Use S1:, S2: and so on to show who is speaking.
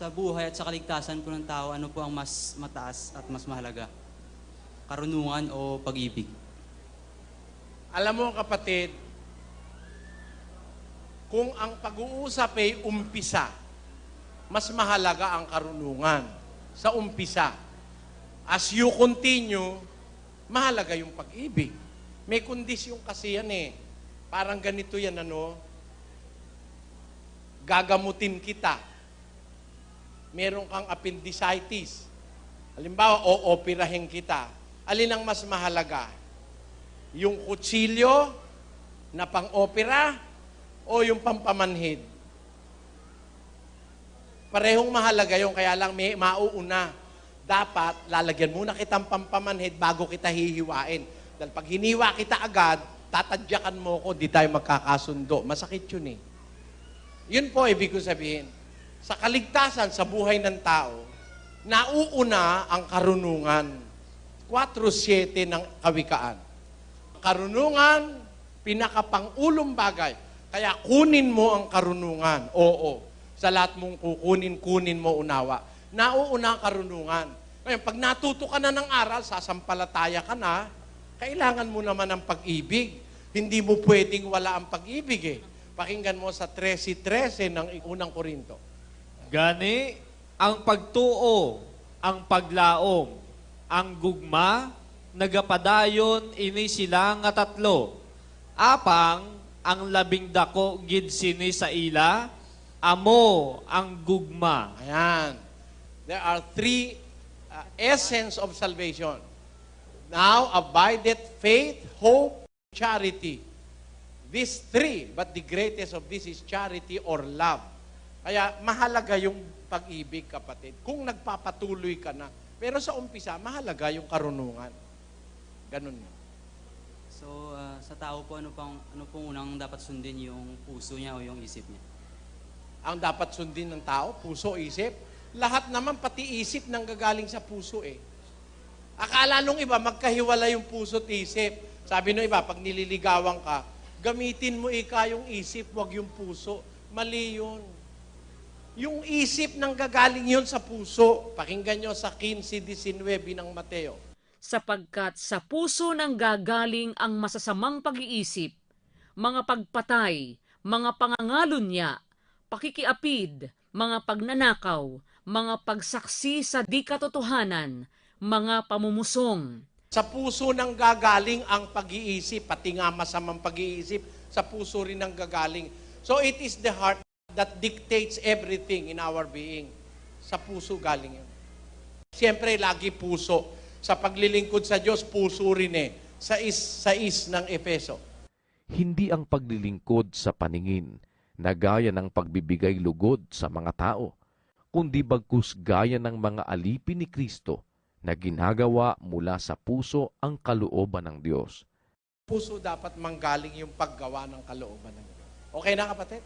S1: Sa buhay at sa kaligtasan po ng tao, ano po ang mas mataas at mas mahalaga? Karunungan o pag-ibig?
S2: Alam mo kapatid, kung ang pag-uusap ay umpisa, mas mahalaga ang karunungan sa umpisa. As you continue, mahalaga yung pag-ibig. May kondisyon kasi yan eh. Parang ganito yan ano, gagamutin kita. Meron kang appendicitis. Halimbawa, o-operahin kita. Alin ang mas mahalaga? Yung kutsilyo na pang-opera o yung pampamanhid? Parehong mahalaga yung kaya lang may mauuna. Dapat lalagyan muna kitang pampamanhid bago kita hihiwain. Dahil pag hiniwa kita agad, tatadyakan mo ko, di tayo magkakasundo. Masakit yun eh. Yun po ibig ko sabihin. Sa kaligtasan, sa buhay ng tao, nauuna ang karunungan. 4.7 ng kawikaan. Karunungan, pinakapangulong bagay. Kaya kunin mo ang karunungan. Oo. Sa lahat mong kukunin, kunin mo unawa. Nauuna ang karunungan. Ngayon, pag natuto ka na ng aral, sasampalataya ka na, kailangan mo naman ng pag-ibig. Hindi mo pwedeng wala ang pag-ibig eh. Pakinggan mo sa 13.13 ng unang Korinto.
S3: Gani, ang pagtuo, ang paglaom, ang gugma, nagapadayon ini sila nga tatlo. Apang, ang labing dako gid sini sa ila, amo ang gugma.
S2: Ayan. There are three uh, essence of salvation. Now abideth faith, hope, charity. These three, but the greatest of this is charity or love. Kaya mahalaga yung pag-ibig, kapatid. Kung nagpapatuloy ka na. Pero sa umpisa, mahalaga yung karunungan. Ganun yun.
S1: So, ah, sa tao po, ano, pang, ano pong unang dapat sundin yung puso niya o yung isip niya?
S2: Ang dapat sundin ng tao, puso, isip. Lahat naman, pati isip, nang gagaling sa puso eh. Akala nung iba, magkahiwala yung puso at isip. Sabi nung iba, pag nililigawan ka, gamitin mo ika yung isip, wag yung puso. Mali yun. Yung isip nang gagaling yun sa puso. Pakinggan nyo sa 15.19 ng Mateo.
S4: sapagkat sa puso nang gagaling ang masasamang pag-iisip, mga pagpatay, mga pangangalon niya, pakikiapid, mga pagnanakaw, mga pagsaksi sa di katotohanan, mga pamumusong.
S2: Sa puso nang gagaling ang pag-iisip, pati nga masamang pag-iisip, sa puso rin nang gagaling. So it is the heart that dictates everything in our being. Sa puso galing yun. Siyempre, lagi puso. Sa paglilingkod sa Diyos, puso rin eh. Sa is, sa is ng Efeso.
S5: hindi ang paglilingkod sa paningin na gaya ng pagbibigay lugod sa mga tao, kundi bagkus gaya ng mga alipin ni Kristo na ginagawa mula sa puso ang kalooban ng Diyos.
S2: Puso dapat manggaling yung paggawa ng kalooban ng Diyos. Okay na kapatid?